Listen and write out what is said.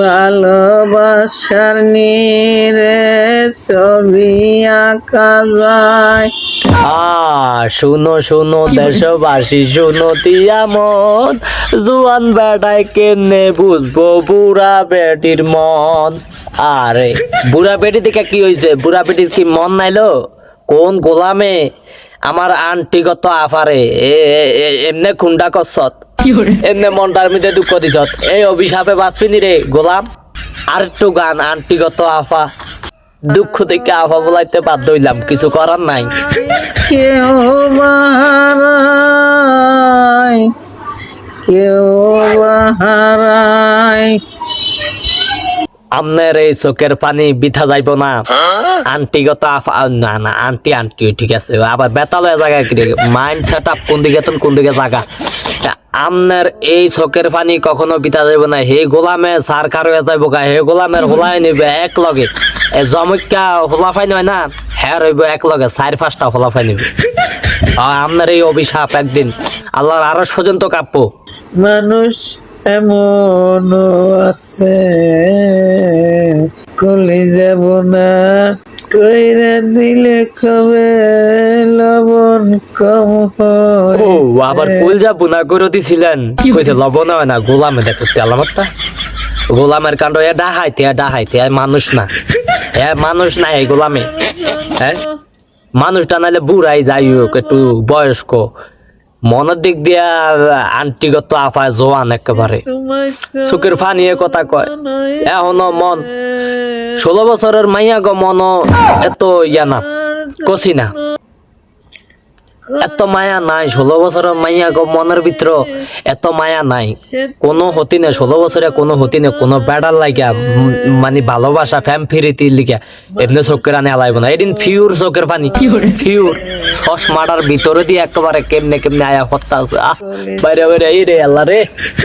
ভালোবাসার নীরে ছবি আঁকা যায়। আ, শুনো শুনো, দেশবাসী, শুনো তিয়া মন। জুয়ান বেটায় কেমনে বুঝব বুড়া বেটির মন? আরে, বুড়া বেটি থেকে কি হয়েছে বুড়া বেটির কি মন নাইলো কোন গোলামে? আমার আন্টিগত আফারে। এমনে খুন্ডা করছত। এমনে মনটার মধ্যে দুঃখ দিছত এই অভিশাপে বাঁচবিনি রে গোলাম। আর একটু গান আন্টিগত আফা। দুঃখ থেকে আফা বলাইতে বাধ্য হইলাম কিছু করার নাই। কেউ বাহারায় কেউ বাহারায়। আপনার এই চোখের পানি বিথা যাইব না। আন্টিগত আফা না না আন্টি আন্টি ঠিক আছে। আবার বেতালয় জায়গা কি মাইন্ড সেট আপ কোন দিকে কোন দিকে জায়গা আপনার এই চোখের পানি কখনো বিতা যাইব না হে গোলামে সার খার হয়ে যাইব গা হে গোলামের হোলাই নিবে এক লগে। জমকা হোলাফাই নয় না হ্যাঁ রইব এক লগে চার পাঁচটা হোলাফাই নিবে। আপনার এই অভিশাপ একদিন। আল্লাহর আরস পর্যন্ত কাঁপব। মানুষ এমন আছে কলি যাব না কইরা দিলে কবে লবণ কম হয় ও আবার কুল যা বুনা করে দিছিলেন? কইছে লবণ হয় না গোলামে দেখো গোলামের কাণ্ড এ ডাহাইতে এ ডাহাইতে এ মানুষ না। এ মানুষ না এই গোলামে। হ্যাঁ মানুষটা নাহলে বুড়াই যাই হোক একটু বয়স্ক। মনের দিক দিয়া আন্টিগত আফায় জোয়ান একেবারে। চোখের ফানিয়ে কথা কয়। এখনও মন। ষোলো বছরের মাইয়া গো মন এত ইয়া না কষি না। এত মায়া নাই ষোলো বছরের মাইয়া গো মনের ভিতর এত মায়া নাই। কোনো হতি না ষোলো বছরে কোনো হতি না কোনো বেড়ার লাগিয়া মানে ভালোবাসা ফ্যাম ফিরিতি লিখিয়া এমনি চোখের আনে আলাইব না এদিন ফিউর চোখের পানি। ফিউর সস মারার ভিতরে দিয়ে একেবারে কেমনে কেমনে আয়া হত্যা আছে। আহ বাইরে বাইরে এই রে আল্লাহ রে।